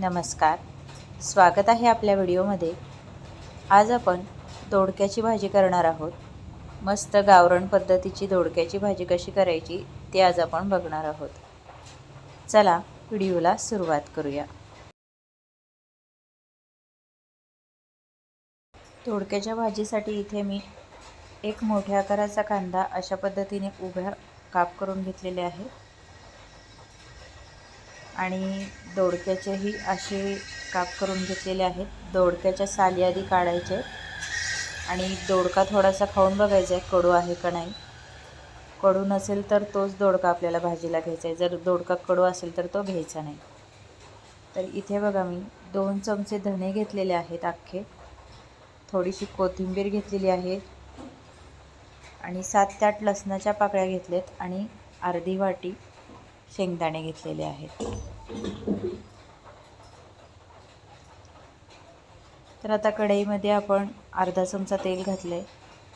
नमस्कार. स्वागत आहे आपल्या व्हिडिओमध्ये. आज आपण दोडक्याची भाजी करणार आहोत. मस्त गावरण पद्धतीची दोडक्याची भाजी कशी करायची ते आज आपण बघणार आहोत. चला व्हिडिओला सुरुवात करूया. दोडक्याच्या भाजीसाठी इथे मी एक मोठ्या आकाराचा कांदा अशा पद्धतीने उभ्या काप करून घेतलेले आहे. आणि दोडक्याचेही असे काप करून घेतलेले आहेत. दोडक्याच्या साली आधी काढायचे. आणि दोडका थोडासा खाऊन बघायचा आहे कडू आहे का नाही. कडू नसेल तर तोच दोडका आपल्याला भाजीला घ्यायचा आहे. जर दोडका कडू असेल तर तो घ्यायचा नाही. तर इथे बघा मी दोन चमचे धणे घेतलेले आहेत अख्खे. थोडीशी कोथिंबीर घेतलेली आहे. आणि सात ते आठ लसणाच्या पाकळ्या घेतल्यात आणि अर्धी वाटी शेंगदाणे घेतलेले आहेत. तर आता कढईमध्ये आपण अर्धा चमचा तेल घातलं आहे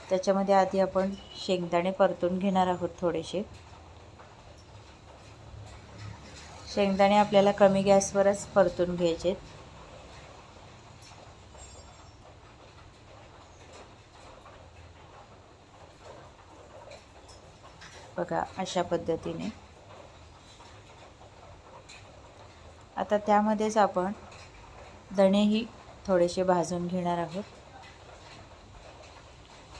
त्याच्यामध्ये आधी आपण शेंगदाणे परतून घेणार आहोत थोडेसे. शेंगदाणे आपल्याला कमी गॅसवरच परतून घ्यायचे बघा अशा पद्धतीने. आता त्यामध्येच आपण धणेही थोडेसे भाजून घेणार आहोत.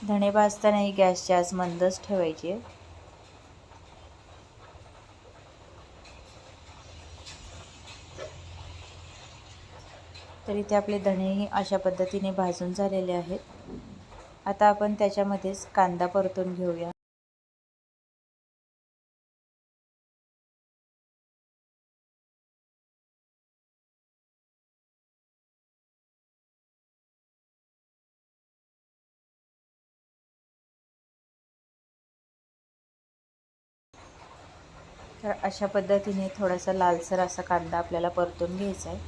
धणे भाजतानाही गॅसची आज मंदच ठेवायची आहे. तर इथे आपले धणेही अशा पद्धतीने भाजून झालेले आहेत. आता आपण त्याच्यामध्येच कांदा परतून घेऊया. तर अशा पद्धतीने थोडासा लालसर असा कांदा आपल्याला परतून घ्यायचा आहे.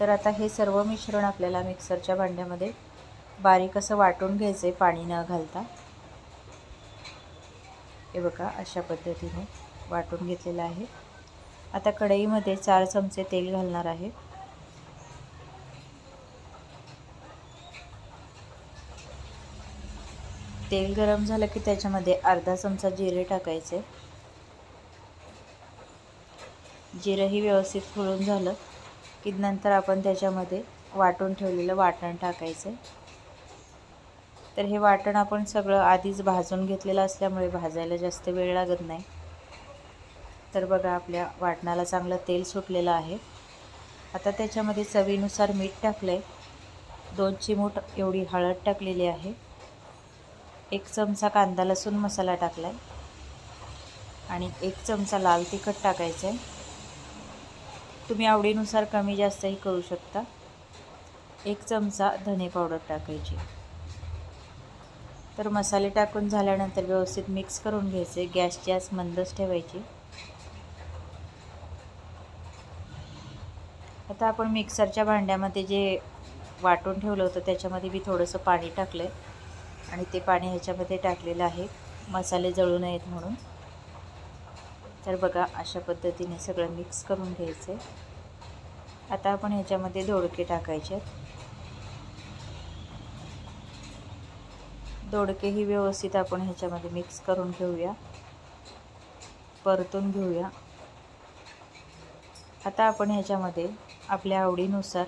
तर आता हे सर्व मिश्रण आपल्याला मिक्सरच्या भांड्यामध्ये बारीक असं वाटून घ्यायचं आहे पाणी न घालता. हे बघा अशा पद्धतीने वाटून घेतलेलं आहे. आता कढईमध्ये चार चमचे तेल घालणार आहे. तेल गरम झालं की त्याच्यामध्ये अर्धा चमचा जिरे टाकायचे. जिरंही व्यवस्थित फुलून झालं की नंतर आपण त्याच्यामध्ये वाटून ठेवलेलं वाटण टाकायचं. तर हे वाटण आपण सगळं आधीच भाजून घेतलेलं असल्यामुळे भाजायला जास्त वेळ लागत नाही. तर बघा आपल्या वाटणाला चांगलं तेल सुटलेलं आहे. आता त्याच्यामध्ये चवीनुसार मीठ टाकलं आहे दोन चिमूट एवढी हळद टाकलेली आहे. एक चमचा कांदा लसूण मसाला टाकला आहे आणि एक चमचा लाल तिखट टाकायचं आहे तुम्ही आवडीनुसार कमी जास्तही करू शकता. एक चमचा धने पावडर टाकायची. तर मसाले टाकून झाल्यानंतर व्यवस्थित मिक्स करून घ्यायचे. गॅसची आज मंदच ठेवायची. आता आपण मिक्सरच्या भांड्यामध्ये जे वाटून ठेवलं होतं त्याच्यामध्ये मी थोडंसं पाणी टाकलं आहे आणि ते पाणी ह्याच्यामध्ये टाकलेलं आहे. मसाले जळू नयेत म्हणून. तर बघा अशा पद्धतीने सगळं मिक्स करून घ्यायचं आहे. आता आपण ह्याच्यामध्ये दोडके टाकायचे दोडकेही व्यवस्थित आपण ह्याच्यामध्ये मिक्स करून घेऊया. परतून घेऊया. आता आपण ह्याच्यामध्ये आपल्या आवडीनुसार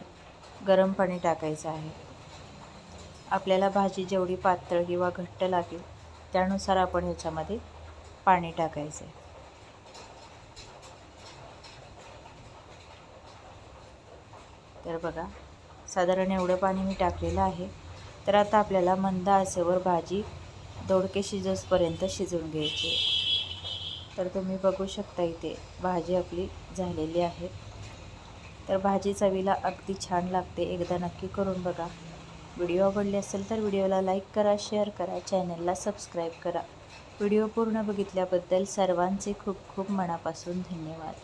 गरम पाणी टाकायचं आहे. आपल्याला भाजी जेवढी पातळ किंवा घट्ट लागेल त्यानुसार आपण ह्याच्यामध्ये पाणी टाकायचं आहे. तर बघा साधारण एवढं पाणी मी टाकलेलं आहे. तर आता आपल्याला मंद असेवर भाजी दोडके शिजसपर्यंत शिजवून घ्यायची तर तुम्ही बघू शकता इथे भाजी आपली झालेली आहे. तर भाजी चवीला अगदी छान लागते. एकदा नक्की करून बघा. व्हिडिओ आवडले असेल तर व्हिडिओला लाईक करा शेअर करा चॅनलला सबस्क्राईब करा. व्हिडिओ पूर्ण बघितल्याबद्दल सर्वांचे खूप खूप मनापासून धन्यवाद.